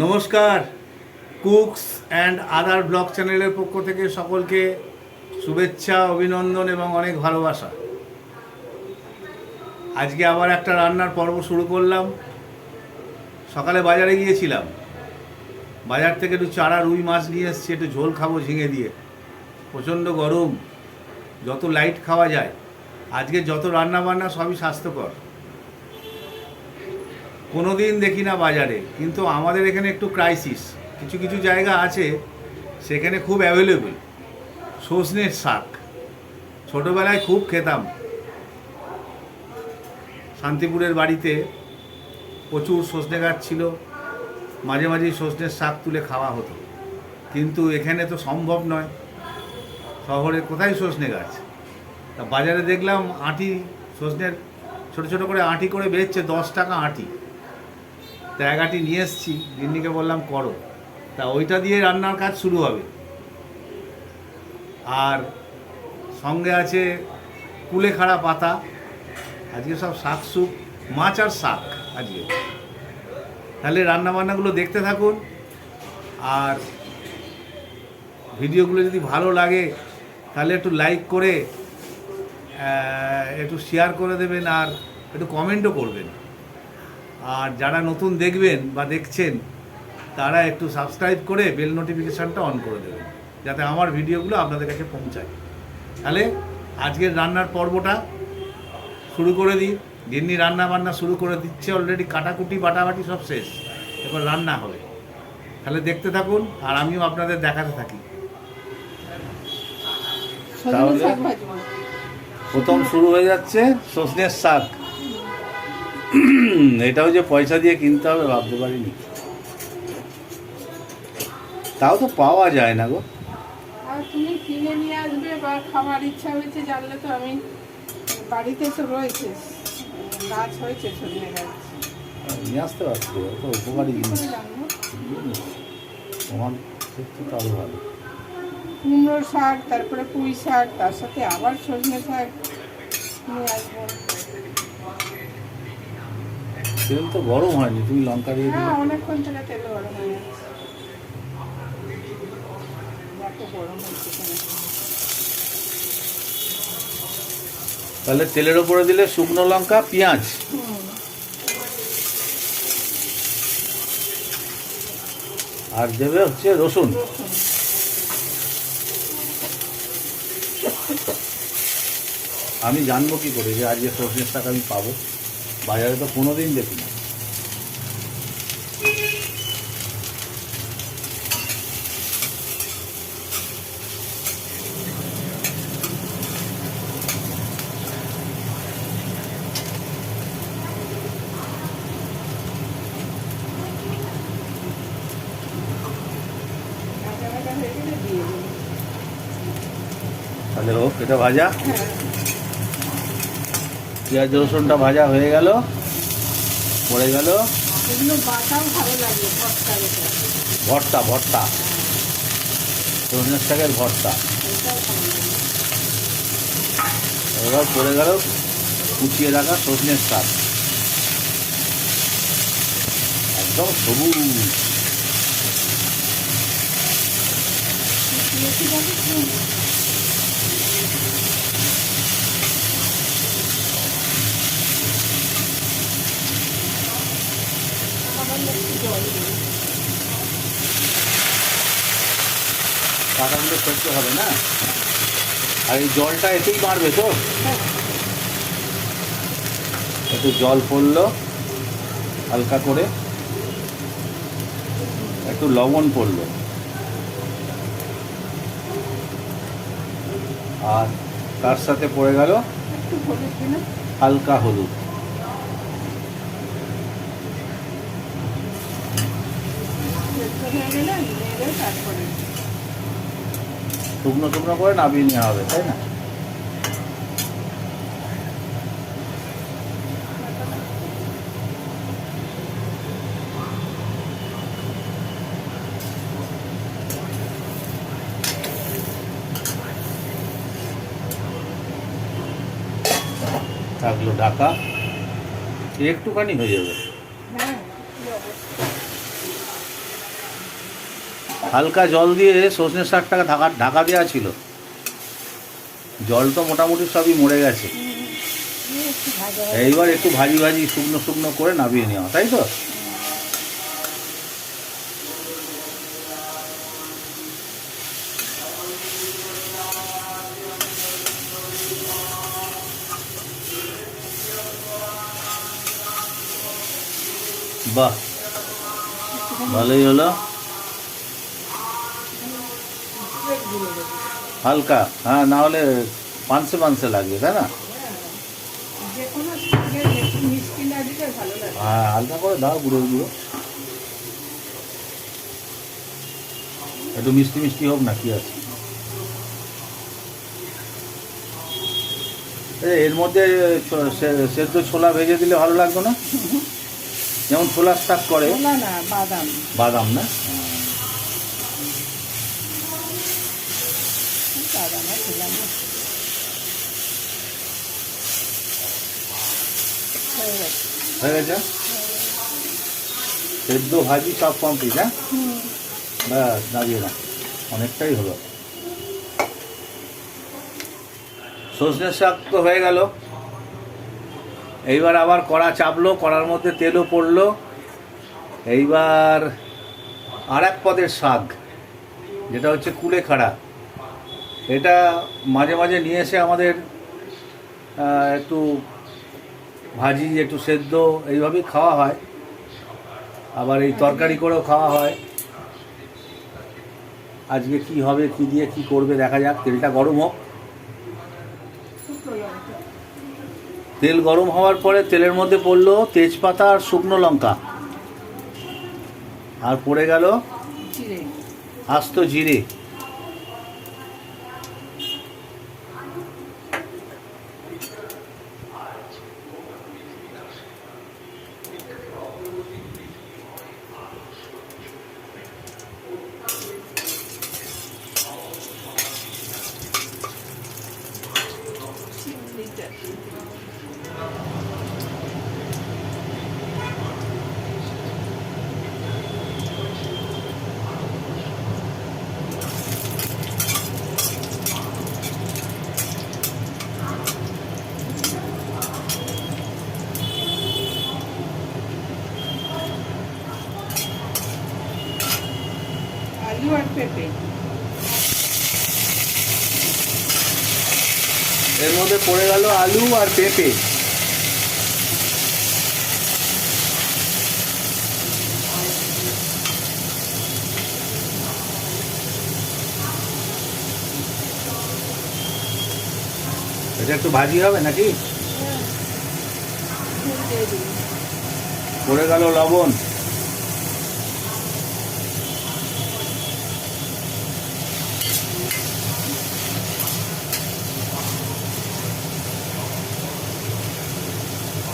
নমস্কার, cooks and other blog চ্যানেলের পক্ষ থেকে সকলকে শুভেচ্ছা, অভিনন্দন এবং অনেক ভালোবাসা। আজকে আবার একটা রান্নার পর্ব শুরু করলাম। সকালে বাজারে গিয়েছিলাম। বাজার থেকে একটু চারা, রুই মাছ নিয়ে এসেছি, একটু ঝোল খাব ঝিঙে দিয়ে। প্রচণ্ড গরম, যত লাইট খাওয়া যায়, আজকে যত রান্না বান্না সবই স্বাস্থ্যকর। কোনো দিন দেখি না বাজারে, কিন্তু আমাদের এখানে একটু ক্রাইসিস কিছু কিছু জায়গা আছে, সেখানে খুব অ্যাভেলেবল সজনের শাক। ছোটোবেলায় খুব খেতাম। শান্তিপুরের বাড়িতে প্রচুর সজনে গাছ ছিল। মাঝে মাঝেই সজনের শাক তুলে খাওয়া হতো। কিন্তু এখানে তো সম্ভব নয়। শহরে কোথায় সজনে গাছ? তা বাজারে দেখলাম আঁটি সজনের ছোটো ছোটো করে আঁটি করে বেচছে, দশ টাকা আঁটি। আঁটি নিয়ে এসেছি, গিন্নিকে বললাম, করো। তা ওইটা দিয়ে রান্নার কাজ শুরু হবে। আর সঙ্গে আছে কুলেখাড়া পাতা, আজকে সব শাক সুপ মাছ আর শাক আজকে। তাহলে রান্নাবান্নাগুলো দেখতে থাকুন। আর ভিডিওগুলো যদি ভালো লাগে, তাহলে একটু লাইক করে একটু শেয়ার করে দেবেন আর একটু কমেন্টও করবেন। আর যারা নতুন দেখবেন বা দেখছেন তারা একটু সাবস্ক্রাইব করে বেল নোটিফিকেশানটা অন করে দেবেন যাতে আমার ভিডিওগুলো আপনাদের কাছে পৌঁছায়। তাহলে আজকের রান্নার পর্বটা শুরু করে দিই। গিন্নি রান্না বান্না শুরু করে দিচ্ছে অলরেডি কাটাকুটি বাটাবাটি সব শেষ। এবার রান্না হবে। তাহলে দেখতে থাকুন আর আমিও আপনাদের দেখাতে থাকি। প্রথম শুরু হয়ে যাচ্ছে সজনের শাক। এটাও যে পয়সা দিয়ে কিনতে হবে ভাবতে পারিনি। তাও তো পাওয়া যায় না গো। আর তুমি কিনে নিয়ে আসবে বা খাবার ইচ্ছা হয়েছে জানলে তো আমি বাড়িতে তো রয়েছে গাছ হয়েছে সজনে গাছ। নিয়ে আসতে পারছি তো উপকারী জিনিস। তোমার ক্ষেত্রে ভালো। কুমড়ো শাক তারপরে পুঁই শাক তার সাথে আবার সজনে শাক নিয়ে আসব। তেল তো গরম হয়নি তুমি লঙ্কা দিয়ে হ্যাঁ দিলে অনেকক্ষণ থেকে তেল গরম হয়ে। তাহলে তেলের ওপরে দিলে শুকনো লঙ্কা পেঁয়াজ আর দেবে হচ্ছে রসুন রসুন। আমি জানব কি করে যে আজকে সরষের শাক আমি পাবো বাজারে তো কোনো দিন দেখি না। তাহলে হোক এটা ভাজা? হ্যাঁ। পেঁয়াজ রসুনটা ভাজা হয়ে গেল পড়ে গেল। ভর্তা ভর্তা। সরষের শাকের ভর্তা। এবার পড়ে গেল কুচিয়ে রাখা সজনের শাক। একদম সবুজ। বেশি যাবে কি? সামান্য একটু জল। কাঁটাগুলো সহ্য হবে না? আর এই জলটা এতেই বাড়বে তো? একটু জল পড়ল হালকা করে। একটু লবণ পড়ল। আর তার সাথে পড়ে গেল হালকা হলুদ সেদ্ধ হয়ে গেলে নেড়ে তারপরে শুকনো শুকনো করে নামিয়ে নেওয়া হবে তাই না? থাকল ঢাকা। একটুখানি হয়ে যাবে। হ্যাঁ হালকা জল দিয়ে সজনে শাকটাকে ঢাকা ঢাকা দেওয়া ছিল। জল তো মোটামুটি সবই মরে গেছে। এইবার একটু ভাজি ভাজি, শুকনো শুকনো করে নামিয়ে নেওয়া, তাই তো? বাহ, ভালোই হলো একটু গুঁড়ো দেবো হালকা। হ্যাঁ না হলে পানসে পানসে লাগবে তাই না? হ্যাঁ হালকা করে দাও গুঁড়ো গুঁড়ো। একটু মিষ্টি মিষ্টি হোক না কি আছে? এই, এর মধ্যে সেদ্ধ ছোলা ভেজে দিলে ভালো লাগতো না? যেমন ছোলার শাক করে। বাদাম। বাদাম না বাদাম আর ছোলা না হয়ে গেছে। সেদ্ধ ভাজি সব কমপ্লিট হ্যাঁ? ব্যাস, দাঁড়িয়ে না অনেকটাই হলো। সজনে শাক তো হয়ে গেল। এইবার আবার কড়া চাপলো, কড়ার মধ্যে তেলও পড়ল। এইবার আর এক পদের শাক, যেটা হচ্ছে কুলেখাড়া। এটা মাঝে মাঝে নিয়ে এসে আমাদের একটু ভাজি একটু সেদ্ধ এইভাবেই খাওয়া হয়। আবার এই তরকারি করেও খাওয়া হয়। আজকে কি হবে কি দিয়ে কি করবে দেখা যাক তেলটা গরম হোক। তেল গরম হওয়ার পরে তেলের মধ্যে পড়ল তেজপাতা আর শুকনো লঙ্কা। আর পড়ে গেল আস্ত জিরে চিংড়িটা আলু আর পেঁপে এর মধ্যে পড়ে গেল আলু আর পেঁপে। এটা একটু ভাজি হবে নাকি? দিই পড়ে গেল লবণ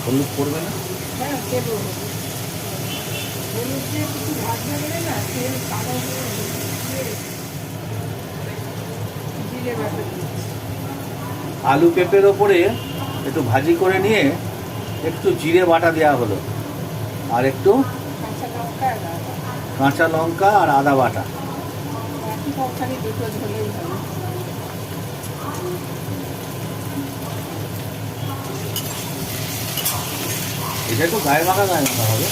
হলুদ পড়বে না হ্যাঁ দেবো হলুদ দিয়ে কিছু ভাজা গেলে না তেল কালো হয়ে গিয়ে জিরে বাটা দিচ্ছি আলু পেঁপের ওপরে একটু ভাজি করে নিয়ে একটু জিরে বাটা দেওয়া হলো। আর একটু কাঁচা লঙ্কা আর আদা। বাটা। এটা একটু গায়ে মাখা গায়ে মাখা হবে।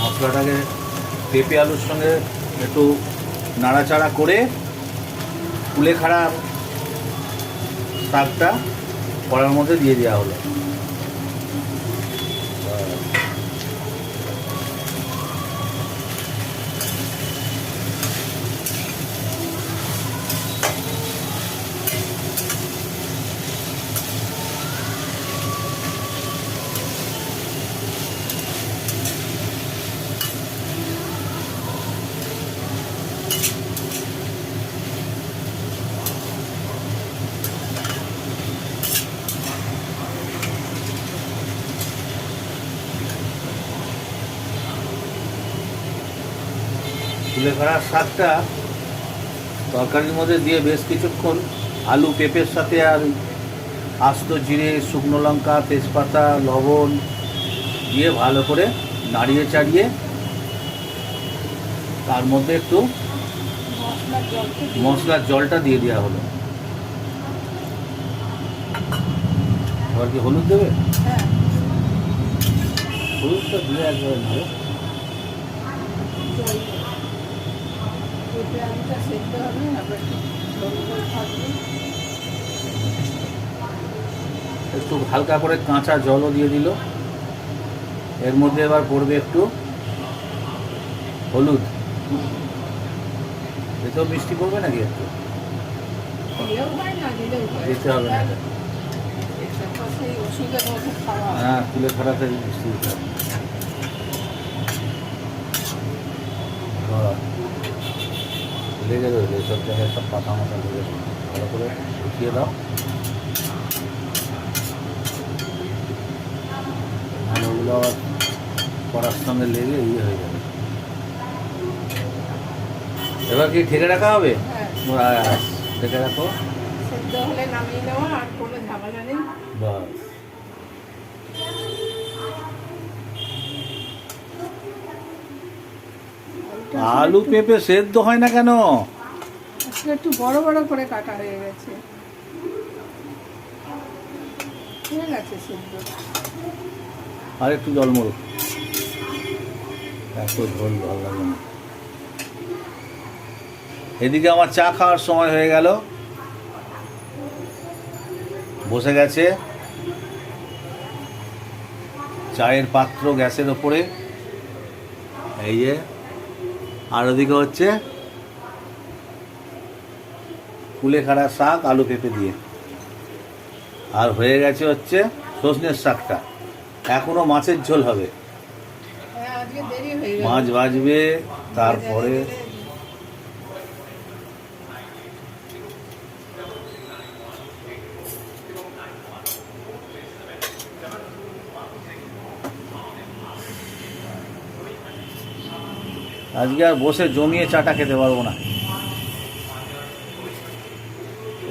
মশলাটাকে পেঁপে আলুর সঙ্গে একটু নাড়াচাড়া করে কুলেখাড়া শাকটা কড়ার মধ্যে দিয়ে দেওয়া হলো শাকটা তরকারির মধ্যে দিয়ে বেশ কিছুক্ষণ আলু পেঁপের সাথে আর আস্ত জিরে শুকনো লঙ্কা তেজপাতা লবণ দিয়ে ভালো করে নাড়িয়ে চাড়িয়ে তার মধ্যে একটু মশলার জলটা দিয়ে দেওয়া হলো। এবার কি হলুদ দেবে? হ্যাঁ। হলুদটা দিয়ে একবার পেঁপে আলুটা সেদ্ধ হবে আবার একটু হালকা করে কাঁচা জলও দিয়ে দিল। এর মধ্যে এবার পড়বে একটু হলুদ। এতেও মিষ্টি পড়বে নাকি একটু? দিতে হবে না। হ্যাঁ তুলে খারাপ মিষ্টি দিতে হবে। লেগে রয়েছে সব জায়গায় সব পাতা মাথা লেগে ভালো করে উঠিয়ে দাও। নাহলে ওগুলো আবার করার সঙ্গে লেগে ইয়ে হয়ে যাবে। এবার কি ঠেকে রাখা হবে? হ্যাঁ। ঠেকে রাখো। সেদ্ধ হলে নামিয়ে নেওয়া আর কোনো ঝামেলা নেই। বাস আলু পেঁপে সেদ্ধ হয় না কেন? একটু বড় বড় করে কাটা হয়ে গেছে। হয়ে গেছে সেদ্ধ। আর একটু জল মরু এত ঝোল ভালো লাগে না। এদিকে আমার চা খাওয়ার সময় হয়ে গেল। বসে গেছে। চায়ের পাত্র গ্যাসের ওপরে। এই যে আর ওদিকে হচ্ছে কুলেখাড়া শাক আলু পেঁপে দিয়ে। আর হয়ে গেছে হচ্ছে সজনের শাকটা। এখনও মাছের ঝোল হবে। হ্যাঁ মাছ ভাজবে তারপরে আজকে আর বসে জমিয়ে চাটা খেতে পারব না।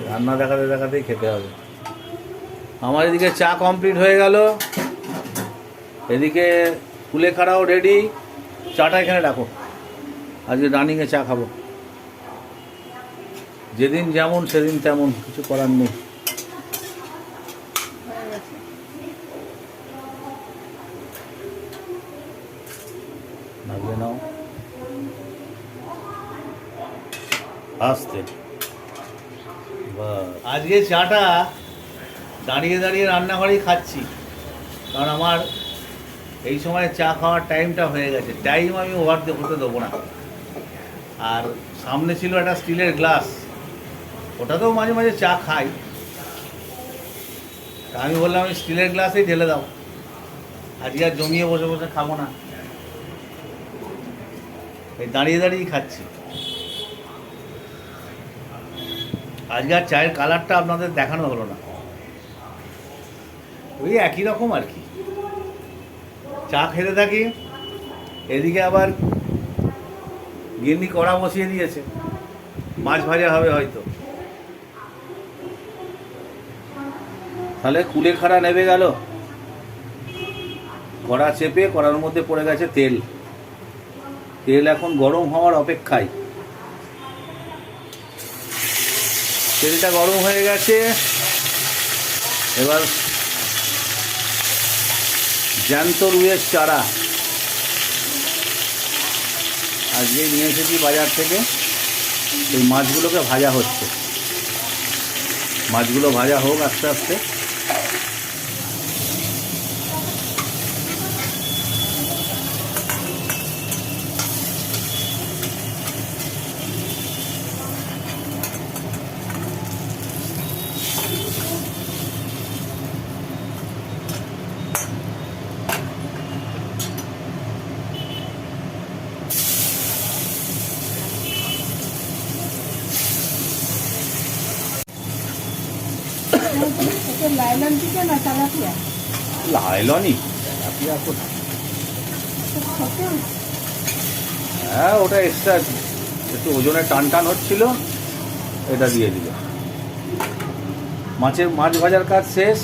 রান্না দেখাতে দেখাতেই খেতে হবে। আমার এদিকে চা কমপ্লিট হয়ে গেল। এদিকে কুলেখাড়াও রেডি চাটা এখানে রাখো। আজকে রানিংয়ে চা খাব। যেদিন যেমন, সেদিন তেমন, কিছু করার নেই। নাও। আসতে। আজকে চাটা দাঁড়িয়ে দাঁড়িয়ে রান্নাঘরেই খাচ্ছি। কারণ আমার এই সময় চা খাওয়ার টাইমটা হয়ে গেছে। টাইম আমি ওভার হতে দেবো না। আর সামনে ছিল একটা স্টিলের গ্লাস ওটাতেও মাঝে মাঝে চা খাই। তা আমি বললাম, আমি স্টিলের গ্লাসেই ঢেলে দাও। আজকে আর জমিয়ে বসে বসে খাব না। এই দাঁড়িয়ে দাঁড়িয়েই খাচ্ছি। আজকে আর চায়ের কালারটা আপনাদের দেখানো হলো না। ওই একই রকম আর কি। চা খেতে থাকি, এদিকে আবার গিন্নি কড়া বসিয়ে দিয়েছে। মাছ ভাজা হবে হয়তো। তাহলে কুলে খাড়া নেবে গেল। কড়া চেপে কড়ার মধ্যে পড়ে গেছে তেল। তেল এখন গরম হওয়ার অপেক্ষায়। তেলটা গরম হয়ে গেছে। এবার জ্যান্ত রুয়ের চারা। আজকে নিয়ে এসেছি বাজার থেকে। এই মাছগুলোকে ভাজা হচ্ছে। মাছগুলো ভাজা হোক আস্তে আস্তে। তেলাপিয়া কোথায়? হ্যাঁ ওটা এক্সট্রা একটু ওজনে টান টান হচ্ছিল, এটা দিয়ে দিল। মাছের, মাছ ভাজার কাজ শেষ।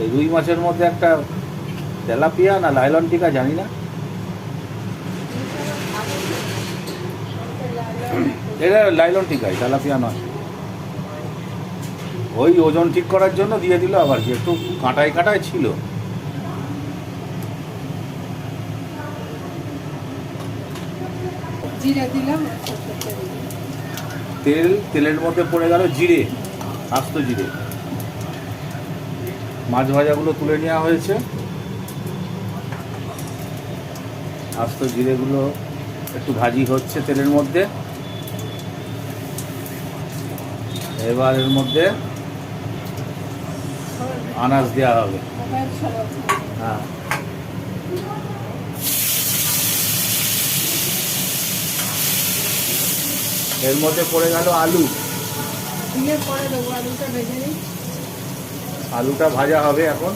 এই রুই মাছের মধ্যে একটা তেলাপিয়া না লাইলন টিকা জানি না। এটা লাইলন টিকাই, তেলাপিয়া নয়। ওই ওজন ঠিক করার জন্য দিয়ে দিল আবার কি একটু কাঁটায় কাঁটায় ছিল। জিরা দিলাম তেল তেলের মধ্যে পড়ে গেল জিরে আস্ত জিরে। মাছ ভাজাগুলো তুলে নেওয়া হয়েছে। আস্ত জিরেগুলো একটু ভাজি হচ্ছে তেলের মধ্যে। এবার এর মধ্যে আনাজ দেওয়া হবে। হ্যাঁ। এর মধ্যে পড়ে গেল আলু। আলুটা ভেজে নিই। আলুটা ভাজা হবে এখন।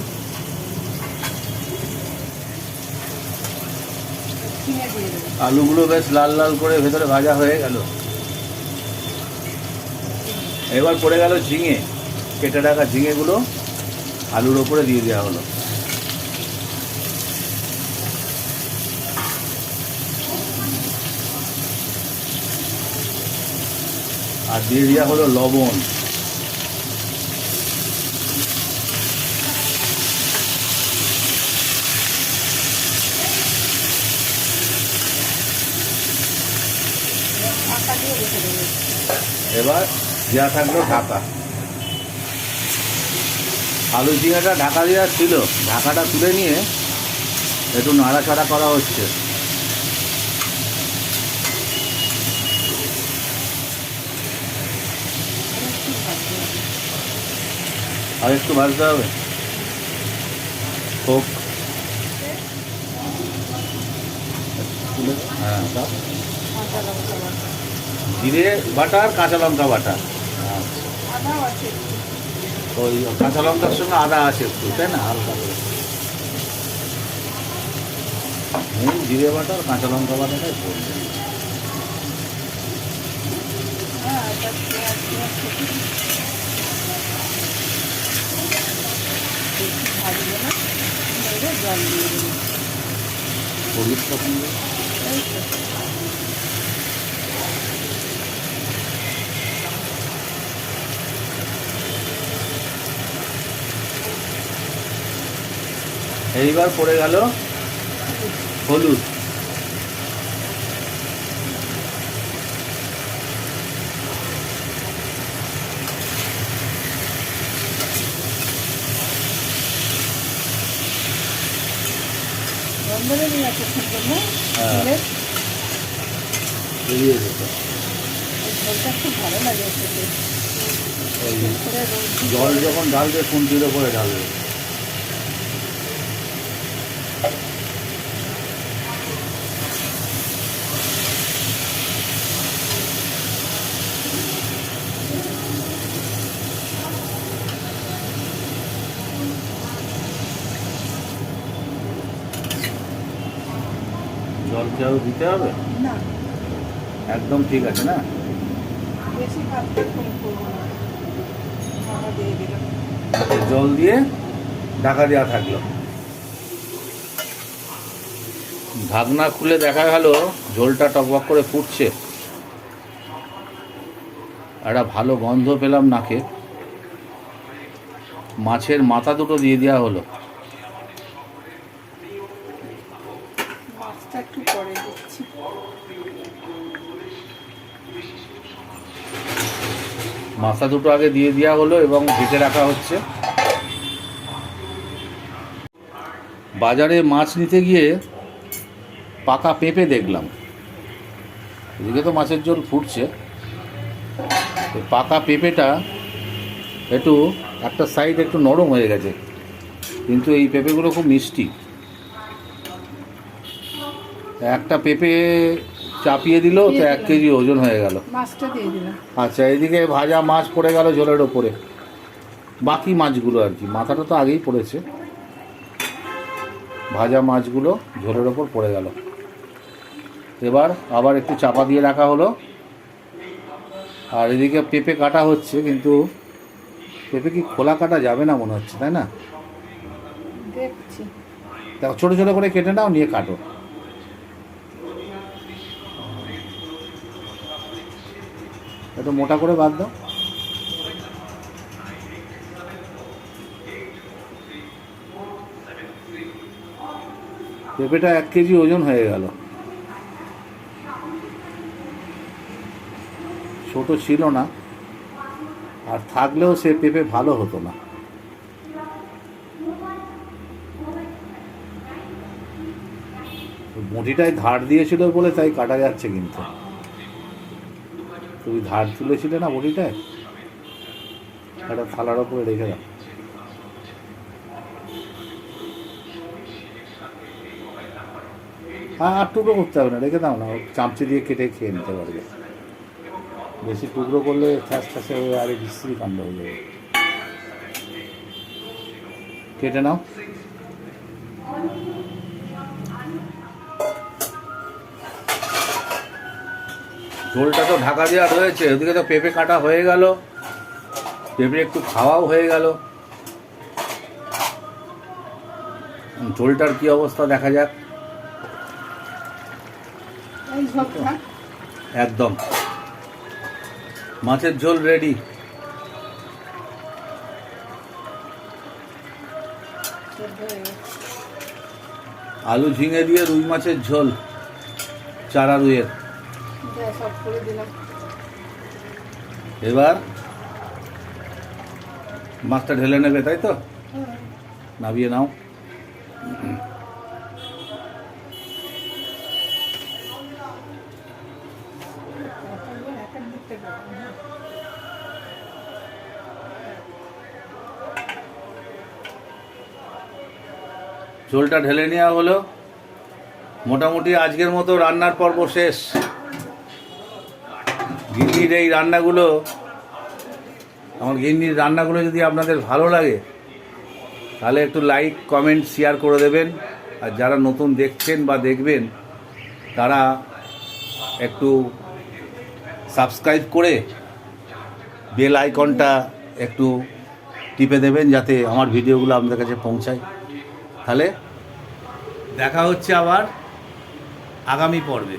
আলুগুলো বেশ লাল লাল করে ভেতরে ভাজা হয়ে গেল। এবার পড়ে গেল ঝিঙে। কেটে রাখা ঝিঙেগুলো আলুর ওপরে দিয়ে দেওয়া হলো। আর দিয়ে দেওয়া হলো লবণ। এবার দেওয়া থাকল ঢাকা। আলু ঝিঙাটা ঢাকা দেওয়া ছিল। ঢাকাটা তুলে নিয়ে একটু নাড়াচাড়া করা হচ্ছে। আর একটু ভাজতে হবে। হোক। হ্যাঁ। জিরে বাটা আর কাঁচা লঙ্কা বাটা। হ্যাঁ। ওই কাঁচা লঙ্কার সঙ্গে আদা আছে একটু, তাই না? হালকা করে। মেন জিরে বাটা আর কাঁচা লঙ্কা বাটাটাই পড়বে। হ্যাঁ জল দিয়ে হলুদ তো। এইবার পড়ে গেল হলুদ হ্যাঁ। ঝোলের বেরিয়ে যেত ঝোলটা খুব ভালো লাগে খেতে ওই করে রোজ দিই। জল যখন ঢালবে খুন্তির ওপরে ঢালবে জল কি দিতে হবে? না। একদম ঠিক আছে না? বেশি জল দিয়ে ঢাকা দেওয়া থাকল। ঢাকনা খুলে দেখা গেল ঝোলটা টকবক করে ফুটছে। একটা ভালো গন্ধ পেলাম নাকে। মাছের মাথা দুটো দিয়ে দেওয়া হলো মাছটা একটু পরে দিচ্ছি মাথা দুটো আগে দিয়ে দেওয়া হলো এবং ঢেকে রাখা হচ্ছে। বাজারে মাছ নিতে গিয়ে পাকা পেঁপে দেখলাম। এদিকে তো মাছের ঝোল ফুটছে। পাকা পেঁপেটা একটু, একটা সাইড একটু নরম হয়ে গেছে। কিন্তু এই পেঁপেগুলো খুব মিষ্টি। একটা পেঁপে চাপিয়ে দিল তো এক কেজি ওজন হয়ে গেল। মাছটা দিয়ে দিলাম আচ্ছা এদিকে ভাজা মাছ পড়ে গেল জলের ওপরে। বাকি মাছগুলো আর কি মাথাটা তো আগেই পড়েছে। ভাজা মাছগুলো ঝোলের ওপর পড়ে গেল। এবার আবার একটু চাপা দিয়ে রাখা হলো। আর এদিকে পেঁপে কাটা হচ্ছে কিন্তু পেঁপে কি খোলা কাটা যাবে না মনে হচ্ছে তাই না? দেখছি। দেখো ছোটো ছোটো করে কেটে নাও নিয়ে কাটো। একটু মোটা করে বাদ দাও। পেঁপেটা এক কেজি ওজন হয়ে গেল। ছোট ছিল না, আর থাকলেও সে পেঁপে ভালো হতো না। মুঠিটায় ধার দিয়েছিল বলে তাই কাটা যাচ্ছে কিন্তু। তুমি ধার তুলেছিলে না বটিটায় একটা থালার ওপরে রেখে দাও। হ্যাঁ আর টুকরো করতে হবে না, রেখে দাও না চামচি দিয়ে কেটে খেয়ে নিতে পারবে। বেশি টুকরো করলে ঠ্যাস ঠ্যাসে হয়ে আরে বিশ্রী কাণ্ড হয়ে যাবে। কেটে নাও। ঝোলটা তো ঢাকা দেওয়া রয়েছে ওদিকে তো পেঁপে কাটা হয়ে গেল। পেঁপে একটু খাওয়াও হয়ে গেল। ঝোলটার কি অবস্থা দেখা যাক। একদম। মাছের ঝোল রেডি আলু ঝিঙে দিয়ে রুই মাছের ঝোল চারা রুইয়ের যা করে দিলাম এবার মাছটা ঢেলে নেবে তাই তো হ্যাঁ। নাবিয়ে নাও। ঝোলটা ঢেলে নেওয়া হলো মোটামুটি আজকের মতো রান্নার পর্ব শেষ গিন্নির এই রান্নাগুলো, আমার গিন্নির রান্নাগুলো যদি আপনাদের ভালো লাগে, তাহলে একটু লাইক কমেন্ট শেয়ার করে দেবেন। আর যারা নতুন দেখছেন বা দেখবেন, তারা একটু সাবস্ক্রাইব করে বেল আইকনটা একটু টিপে দেবেন, যাতে আমার ভিডিওগুলো আপনাদের কাছে পৌঁছায়। তাহলে দেখা হচ্ছে আবার আগামী পর্বে।